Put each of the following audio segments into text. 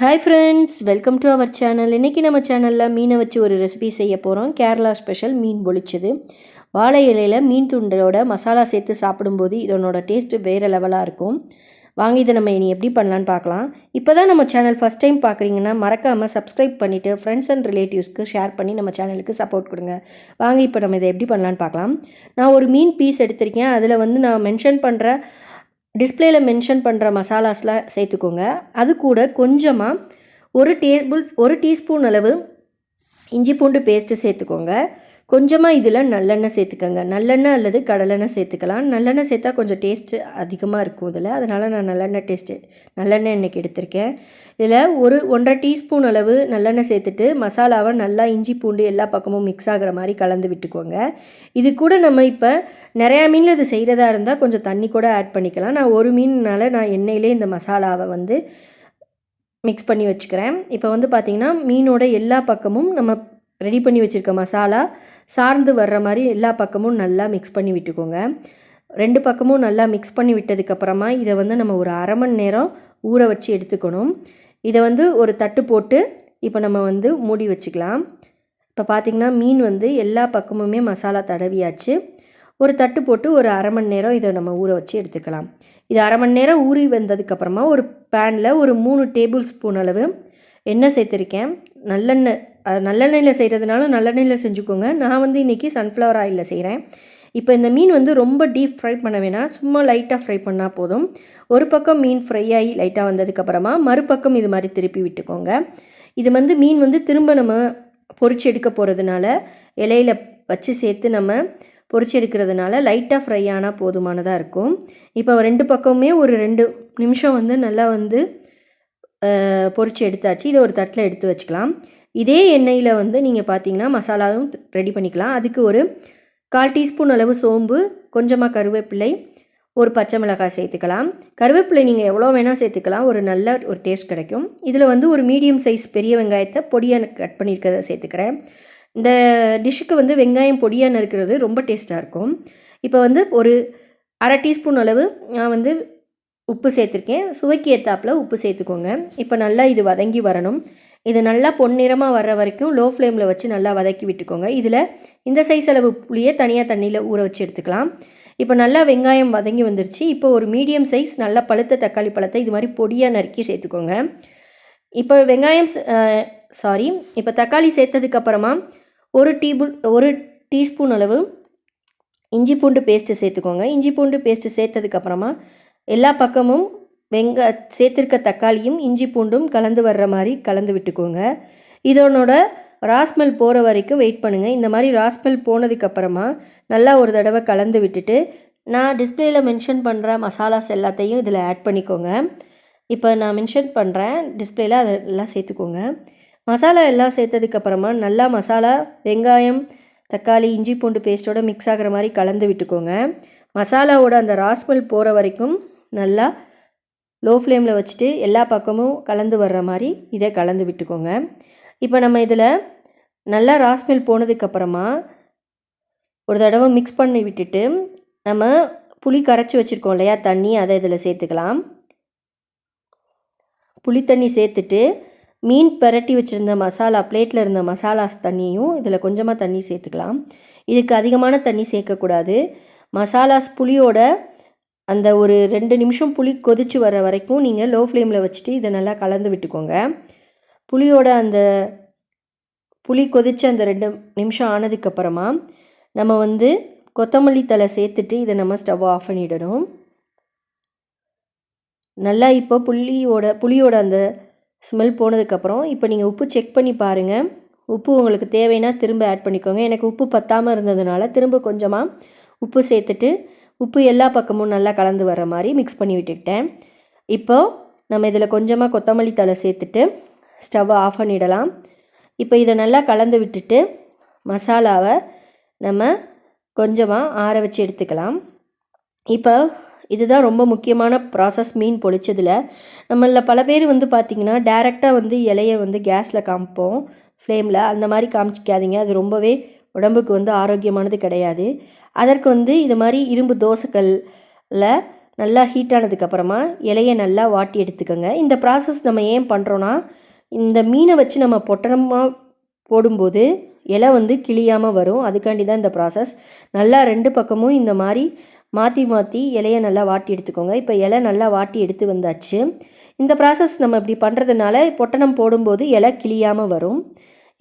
Hi friends welcome to our channel இன்றைக்கி நம்ம சேனலில் மீனை வச்சு ஒரு ரெசிபி செய்ய போகிறோம் கேரளா ஸ்பெஷல் மீன் பொழிச்சது வாழை இலையில் மீன் துண்டோட மசாலா சேர்த்து சாப்பிடும்போது இதனோட டேஸ்ட்டு வேறு லெவலாக இருக்கும். வாங்க இதை நம்ம இனி எப்படி பண்ணலான்னு பார்க்கலாம். இப்போ தான் நம்ம சேனல் ஃபஸ்ட் டைம் பார்க்குறீங்கன்னா மறக்காமல் சப்ஸ்கிரைப் பண்ணிவிட்டு ஃப்ரெண்ட்ஸ் அண்ட் ரிலேட்டிவ்ஸ்க்கு ஷேர் பண்ணி நம்ம சேனலுக்கு சப்போர்ட் கொடுங்க. வாங்க இப்போ நம்ம இதை எப்படி பண்ணலான்னு பார்க்கலாம். நான் ஒரு மீன் பீஸ் எடுத்திருக்கேன். அதில் வந்து நான் மென்ஷன் பண்ணுற டிஸ்பிளேயில் மென்ஷன் பண்ணுற மசாலாஸ்லாம் சேர்த்துக்கோங்க. அது கூட கொஞ்சமாக ஒரு டேபிள் ஒரு டீஸ்பூன் அளவு இஞ்சி பூண்டு பேஸ்ட்டு சேர்த்துக்கோங்க. கொஞ்சமாக இதில் நல்லெண்ணெய் சேர்த்துக்கோங்க. நல்லெண்ணெய் அல்லது கடலெண்ணெய் சேர்த்துக்கலாம். நல்லெண்ணெய் சேர்த்தா கொஞ்சம் டேஸ்ட்டு அதிகமாக இருக்கும் இதில். அதனால் நான் நல்லெண்ணெய் டேஸ்ட்டு நல்லெண்ணெய் இன்றைக்கி எடுத்திருக்கேன். இதில் ஒரு ஒன்றரை டீஸ்பூன் அளவு நல்லெண்ணெய் சேர்த்துட்டு மசாலாவை நல்லா இஞ்சி பூண்டு எல்லா பக்கமும் மிக்ஸ் ஆகிற மாதிரி கலந்து விட்டுக்கோங்க. இது கூட நம்ம இப்போ நிறையா மீனில் இது செய்கிறதா இருந்தால் கொஞ்சம் தண்ணி கூட ஆட் பண்ணிக்கலாம். நான் ஒரு மீன்னால நான் எண்ணெயிலே இந்த மசாலாவை வந்து மிக்ஸ் பண்ணி வச்சுக்கிறேன். இப்போ வந்து பார்த்திங்கன்னா மீனோட எல்லா பக்கமும் நம்ம ரெடி பண்ணி வச்சுருக்க மசாலா சார்ந்து வர்ற மாதிரி எல்லா பக்கமும் நல்லா மிக்ஸ் பண்ணி விட்டுக்கோங்க. ரெண்டு பக்கமும் நல்லா மிக்ஸ் பண்ணி விட்டதுக்கப்புறமா இதை வந்து நம்ம ஒரு அரை மணி நேரம் ஊற வச்சு எடுத்துக்கணும். இதை வந்து ஒரு தட்டு போட்டு இப்போ நம்ம வந்து மூடி வச்சுக்கலாம். இப்போ பார்த்திங்கன்னா மீன் வந்து எல்லா பக்கமுமே மசாலா தடவியாச்சு. ஒரு தட்டு போட்டு ஒரு அரை மணி நேரம் இதை நம்ம ஊற வச்சு எடுத்துக்கலாம். இது அரை மணி நேரம் ஊறி வந்ததுக்கப்புறமா ஒரு பேனில் ஒரு மூணு டேபிள் ஸ்பூன் அளவு எண்ணெய் சேர்த்துருக்கேன். நல்லெண்ணெய் நல்லெண்ணெயில் செய்கிறதுனால நல்லெண்ணெயில் செஞ்சுக்கோங்க. நான் வந்து இன்றைக்கி சன்ஃப்ளவர் ஆயிலில் செய்கிறேன் இப்போ இந்த மீன் வந்து ரொம்ப டீப் ஃப்ரை பண்ண வேணாம். சும்மா லைட்டாக ஃப்ரை பண்ணால் போதும். ஒரு பக்கம் மீன் ஃப்ரை ஆகி லைட்டாக வந்ததுக்கப்புறமா மறுபக்கம் இது மாதிரி திருப்பி விட்டுக்கோங்க. இது வந்து மீன் வந்து திரும்ப நம்ம பொறிச்சு எடுக்க போகிறதுனால இலையில் வச்சு சேர்த்து நம்ம பொறிச்சு எடுக்கிறதுனால லைட்டாக ஃப்ரை ஆனால் போதுமானதாக இருக்கும். இப்போ ரெண்டு பக்கமுமே ஒரு ரெண்டு நிமிஷம் வந்து நல்லா வந்து பொறிச்சு எடுத்தாச்சு. இதை ஒரு தட்டில் எடுத்து வச்சுக்கலாம். இதே எண்ணெயில் வந்து நீங்கள் பார்த்தீங்கன்னா மசாலாவும் ரெடி பண்ணிக்கலாம். அதுக்கு ஒரு கால் டீஸ்பூன் அளவு சோம்பு கொஞ்சமாக கருவேப்பிலை ஒரு பச்சை மிளகாய் சேர்த்துக்கலாம். கருவேப்பிலை நீங்கள் எவ்வளோ வேணால் சேர்த்துக்கலாம். ஒரு நல்ல ஒரு டேஸ்ட் கிடைக்கும். இதில் வந்து ஒரு மீடியம் சைஸ் பெரிய வெங்காயத்தை பொடியாக கட் பண்ணியிருக்கிறத சேர்த்துக்கிறேன். இந்த டிஷ்ஷுக்கு வந்து வெங்காயம் பொடியாக நறுக்கிறது ரொம்ப டேஸ்ட்டாக இருக்கும். இப்போ வந்து ஒரு அரை டீஸ்பூன் அளவு நான் வந்து உப்பு சேர்த்துருக்கேன். சுவைக்கு ஏற்றாப்பில் உப்பு சேர்த்துக்கோங்க. இப்போ நல்லா இது வதங்கி வரணும். இது நல்லா பொன்னிறமாக வர்ற வரைக்கும் லோ ஃப்ளேமில் வச்சு நல்லா வதக்கி விட்டுக்கோங்க. இதில் இந்த சைஸ் அளவு புளியை தனியாக தண்ணியில் ஊற வச்சு எடுத்துக்கலாம். இப்போ நல்லா வெங்காயம் வதங்கி வந்துருச்சு. இப்போ ஒரு மீடியம் சைஸ் நல்லா பழுத்த தக்காளி பழத்தை இது மாதிரி பொடியாக நறுக்கி சேர்த்துக்கோங்க. இப்போ வெங்காயம் சாரி இப்போ தக்காளி சேர்த்ததுக்கப்புறமா ஒரு டீபுள் ஒரு டீஸ்பூன் அளவு இஞ்சி பூண்டு பேஸ்ட்டு சேர்த்துக்கோங்க. இஞ்சி பூண்டு பேஸ்ட்டு சேர்த்ததுக்கப்புறமா எல்லா பக்கமும் வெங்க சேர்த்திருக்க தக்காளியும் இஞ்சி பூண்டும் கலந்து வர்ற மாதிரி கலந்து விட்டுக்கோங்க. இதனோட ராஸ்மெல் போகிற வரைக்கும் வெயிட் பண்ணுங்கள் இந்த மாதிரி ராஸ்மெல் போனதுக்கப்புறமா நல்லா ஒரு தடவை கலந்து விட்டுட்டு நான் டிஸ்பிளேயில் மென்ஷன் பண்ணுற மசாலாஸ் எல்லாத்தையும் இதில் ஆட் பண்ணிக்கோங்க. இப்போ நான் மென்ஷன் பண்ணுறேன் டிஸ்பிளேயில் அதெல்லாம் சேர்த்துக்கோங்க. மசாலா எல்லாம் சேர்த்ததுக்கப்புறமா நல்லா மசாலா வெங்காயம் தக்காளி இஞ்சி பூண்டு பேஸ்ட்டோட மிக்ஸ் ஆகிற மாதிரி கலந்து விட்டுக்கோங்க. மசாலாவோட அந்த ராஸ்மெல் போகிற வரைக்கும் நல்லா லோ ஃப்ளேமில் வச்சுட்டு எல்லா பக்கமும் கலந்து வர்ற மாதிரி இதை கலந்து விட்டுக்கோங்க. இப்போ நம்ம இதில் நல்லா ராஸ்மெல் போனதுக்கப்புறமா ஒரு தடவை மிக்ஸ் பண்ணி விட்டுட்டு நம்ம புளி கரைச்சி வச்சுருக்கோம் இல்லையா? தண்ணி அதை இதில் சேர்த்துக்கலாம். புளி தண்ணி சேர்த்துட்டு மீன் பெரட்டி வச்சுருந்த மசாலா பிளேட்டில் இருந்த மசாலாஸ் தண்ணியும் இதில் கொஞ்சமாக தண்ணி சேர்த்துக்கலாம். இதுக்கு அதிகமான தண்ணி சேர்க்கக்கூடாது. மசாலாஸ் புளியோட அந்த ஒரு ரெண்டு நிமிஷம் புளி கொதித்து வர வரைக்கும் நீங்கள் லோ ஃப்ளேமில் வச்சுட்டு இதை நல்லா கலந்து விட்டுக்கோங்க. புளியோட அந்த புளி கொதித்து அந்த ரெண்டு நிமிஷம் ஆனதுக்கப்புறமா நம்ம வந்து கொத்தமல்லி தலை சேர்த்துட்டு இதை நம்ம ஸ்டவ் ஆஃப் பண்ணிடணும். நல்லா இப்போ புளியோட புளியோட அந்த ஸ்மெல் போனதுக்கப்புறம் இப்போ நீங்கள் உப்பு செக் பண்ணி பாருங்கள் உப்பு உங்களுக்கு தேவைன்னா திரும்ப ஆட் பண்ணிக்கோங்க. எனக்கு உப்பு பத்தாமல் இருந்ததுனால திரும்ப கொஞ்சமாக உப்பு சேர்த்துட்டு உப்பு எல்லா பக்கமும் நல்லா கலந்து வர மாதிரி மிக்ஸ் பண்ணி விட்டுக்கிட்டேன். இப்போது நம்ம இதில் கொஞ்சமாக கொத்தமல்லி தலை சேர்த்துட்டு ஸ்டவ்வை ஆஃப் பண்ணிடலாம். இப்போ இதை நல்லா கலந்து விட்டுட்டு மசாலாவை நம்ம கொஞ்சமாக ஆற வச்சு எடுத்துக்கலாம். இப்போ இதுதான் ரொம்ப முக்கியமான ப்ராசஸ் மீன் பொழிச்சதில் நம்மளில் பல பேர் வந்து பார்த்திங்கன்னா டேரெக்டாக வந்து இலையை வந்து கேஸில் காமிப்போம் ஃப்ளேமில் அந்த மாதிரி காமிச்சிக்காதீங்க. அது ரொம்பவே உடம்புக்கு வந்து ஆரோக்கியமானது கிடையாது. அதற்கு வந்து இது மாதிரி இரும்பு தோசைக்கல்ல நல்லா ஹீட் ஆனதுக்கப்புறமா இலையை நல்லா வாட்டி எடுத்துக்கோங்க. இந்த ப்ராசஸ் நம்ம ஏன் பண்ணுறோன்னா இந்த மீனை வச்சு நம்ம பொட்டணமாக போடும்போது இலை வந்து கிளியாமல் வரும். அதுக்காண்டி தான் இந்த ப்ராசஸ் நல்லா ரெண்டு பக்கமும் இந்த மாதிரி மாற்றி மாற்றி இலையை நல்லா வாட்டி எடுத்துக்கோங்க. இப்போ இலை நல்லா வாட்டி எடுத்து வந்தாச்சு. இந்த ப்ராசஸ் நம்ம இப்படி பண்ணுறதுனால பொட்டணம் போடும்போது இலை கிளியாமல் வரும்.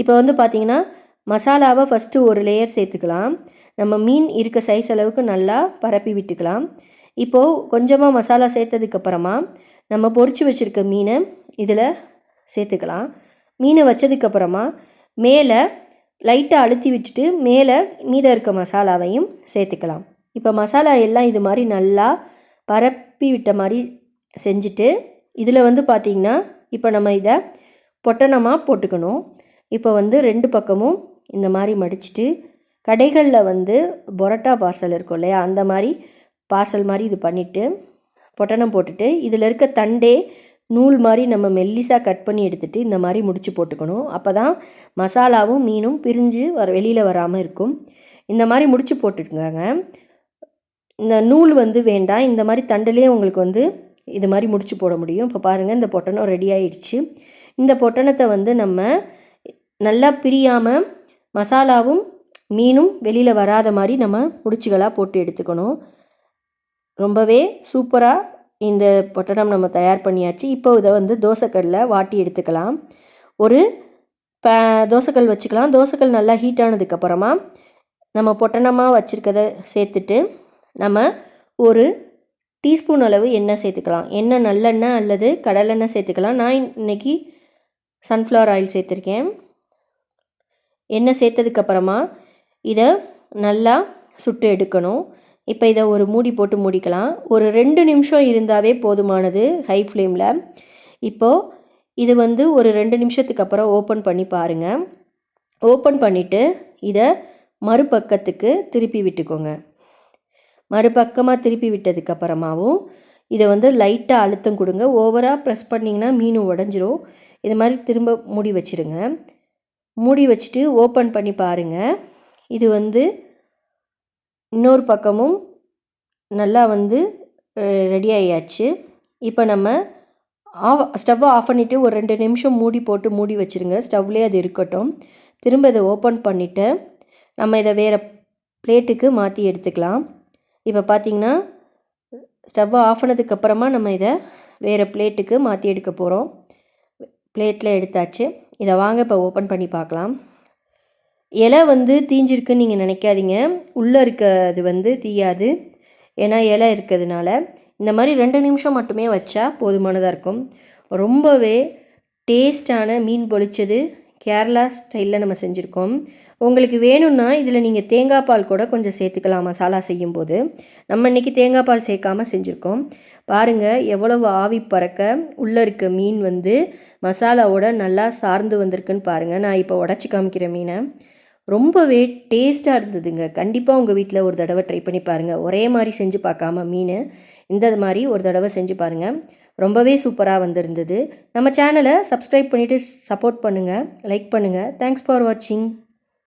இப்போ வந்து பார்த்திங்கன்னா மசாலாவை ஃபஸ்ட்டு ஒரு லேயர் சேர்த்துக்கலாம். நம்ம மீன் இருக்க சைஸ் அளவுக்கு நல்லா பரப்பி விட்டுக்கலாம். இப்போது கொஞ்சமாக மசாலா சேர்த்ததுக்கப்புறமா நம்ம பொறிச்சு வச்சுருக்க மீனை இதில் சேர்த்துக்கலாம். மீனை வச்சதுக்கப்புறமா மேலே லைட்டாக அழுத்தி விட்டுட்டு மேலே மீதம் இருக்க மசாலாவையும் சேர்த்துக்கலாம். இப்போ மசாலா எல்லாம் இது மாதிரி நல்லா பரப்பி விட்ட மாதிரி செஞ்சுட்டு இதில் வந்து பார்த்திங்கன்னா இப்போ நம்ம இதை பொட்டணமாக போட்டுக்கணும். இப்போ வந்து ரெண்டு பக்கமும் இந்த மாதிரி மடிச்சுட்டு கடைகளில் வந்து பொரோட்டா பார்சல் இருக்கும் இல்லையா? அந்த மாதிரி பார்சல் மாதிரி இது பண்ணிவிட்டு பொட்டணம் போட்டுட்டு இதில் இருக்க தண்டே நூல் மாதிரி நம்ம மெல்லிசாக கட் பண்ணி எடுத்துகிட்டு இந்த மாதிரி முடிச்சு போட்டுக்கணும். அப்போ தான் மசாலாவும் மீனும் பிரிஞ்சு வர வெளியில் வராமல் இருக்கும். இந்த மாதிரி முடிச்சு போட்டுக்கோங்க. இந்த நூல் வந்து வேண்டாம். இந்த மாதிரி தண்டுலேயே உங்களுக்கு வந்து இது மாதிரி முடிச்சு போட முடியும். இப்போ பாருங்கள் இந்த பொட்டணம் ரெடி ஆயிடுச்சு. இந்த பொட்டணத்தை வந்து நம்ம நல்லா பிரியாமல் மசாலாவும் மீனும் வெளியில் வராத மாதிரி நம்ம முடிச்சுகளாக போட்டு எடுத்துக்கணும். ரொம்பவே சூப்பராக இந்த பொட்டணம் நம்ம தயார் பண்ணியாச்சு. இப்போ இதை வந்து தோசைக்கல்லில் வாட்டி எடுத்துக்கலாம். ஒரு ப தோசைக்கல் வச்சுக்கலாம். தோசைக்கல் நல்லா ஹீட் ஆனதுக்கப்புறமா நம்ம பொட்டணமாக வச்சுருக்கத சேர்த்துட்டு நம்ம ஒரு டீஸ்பூன் அளவு எண்ணெய் சேர்த்துக்கலாம். எண்ணெய் நல்லெண்ணெய் அல்லது கடலெண்ணெய் சேர்த்துக்கலாம். நான் இன்றைக்கி சன்ஃப்ளவர் ஆயில் சேர்த்துருக்கேன். எண்ணெய் சேர்த்ததுக்கப்புறமா இதை நல்லா சுட்டு எடுக்கணும். இப்போ இதை ஒரு மூடி போட்டு மூடிக்கலாம். ஒரு ரெண்டு நிமிஷம் இருந்தாவே போதுமானது ஹை ஃப்ளேமில் இப்போது இது வந்து ஒரு ரெண்டு நிமிஷத்துக்கு அப்புறம் ஓப்பன் பண்ணி பாருங்கள் ஓப்பன் பண்ணிவிட்டு இதை மறுபக்கத்துக்கு திருப்பி விட்டுக்கோங்க. மறுபக்கமாக திருப்பி விட்டதுக்கப்புறமாவும் இதை வந்து லைட்டாக அழுத்தம் கொடுங்க. ஓவராக ப்ரெஸ் பண்ணிங்கன்னா மீன் உடஞ்சிரும். இது மாதிரி திரும்ப மூடி வச்சுருங்க. மூடி வச்சுட்டு ஓப்பன் பண்ணி பாருங்கள் இது வந்து இன்னொரு பக்கமும் நல்லா வந்து ரெடி ஆகியாச்சு இப்போ நம்ம ஆஃப் ஸ்டவ்வை ஆஃப் பண்ணிவிட்டு ஒரு ரெண்டு நிமிஷம் மூடி போட்டு மூடி வச்சுருங்க. ஸ்டவ்லேயே அது இருக்கட்டும். திரும்ப இதை ஓப்பன் பண்ணிவிட்டு நம்ம இதை வேறு பிளேட்டுக்கு மாற்றி எடுத்துக்கலாம். இப்போ பார்த்திங்கன்னா ஸ்டவ்வை ஆஃப் பண்ணதுக்கப்புறமா நம்ம இதை வேறு பிளேட்டுக்கு மாற்றி எடுக்க போகிறோம் பிளேட்டில் எடுத்தாச்சு. இதை வாங்க இப்போ ஓப்பன் பண்ணி பார்க்கலாம். இலை வந்து தீஞ்சிருக்குன்னு நீங்கள் நினைக்காதீங்க. உள்ளே இருக்கிறது வந்து தீயாது. ஏன்னா இலை இருக்கிறதுனால. இந்த மாதிரி ரெண்டு நிமிஷம் மட்டுமே வச்சா போதுமானதாக இருக்கும். ரொம்பவே டேஸ்டான மீன் பொழிச்சது. கேரளா ஸ்டைலில் நம்ம செஞ்சுருக்கோம். உங்களுக்கு வேணும்னா இதில் நீங்கள் தேங்காய் பால் கூட கொஞ்சம் சேர்த்துக்கலாம் மசாலா செய்யும்போது. நம்ம இன்றைக்கி தேங்காய் பால் சேர்க்காமல் செஞ்சுருக்கோம். பாருங்கள் எவ்வளவு ஆவி பறக்க உள்ளே இருக்க மீன் வந்து மசாலாவோட நல்லா சார்ந்து வந்திருக்குன்னு பாருங்கள் நான் இப்போ உடச்சி காமிக்கிற மீனை. ரொம்பவே டேஸ்ட்டாக இருந்ததுங்க. கண்டிப்பாக உங்கள் வீட்டில் ஒரு தடவை ட்ரை பண்ணி பாருங்கள் ஒரே மாதிரி செஞ்சு பார்க்காம மீன். இந்த மாதிரி ஒரு தடவை செஞ்சு பாருங்கள் ரொம்பவே சூப்பராக வந்திருந்தது. நம்ம சேனலை சப்ஸ்கிரைப் பண்ணிவிட்டு சப்போர்ட் பண்ணுங்கள் லைக் பண்ணுங்கள் தேங்க்ஸ் ஃபார் வாட்சிங்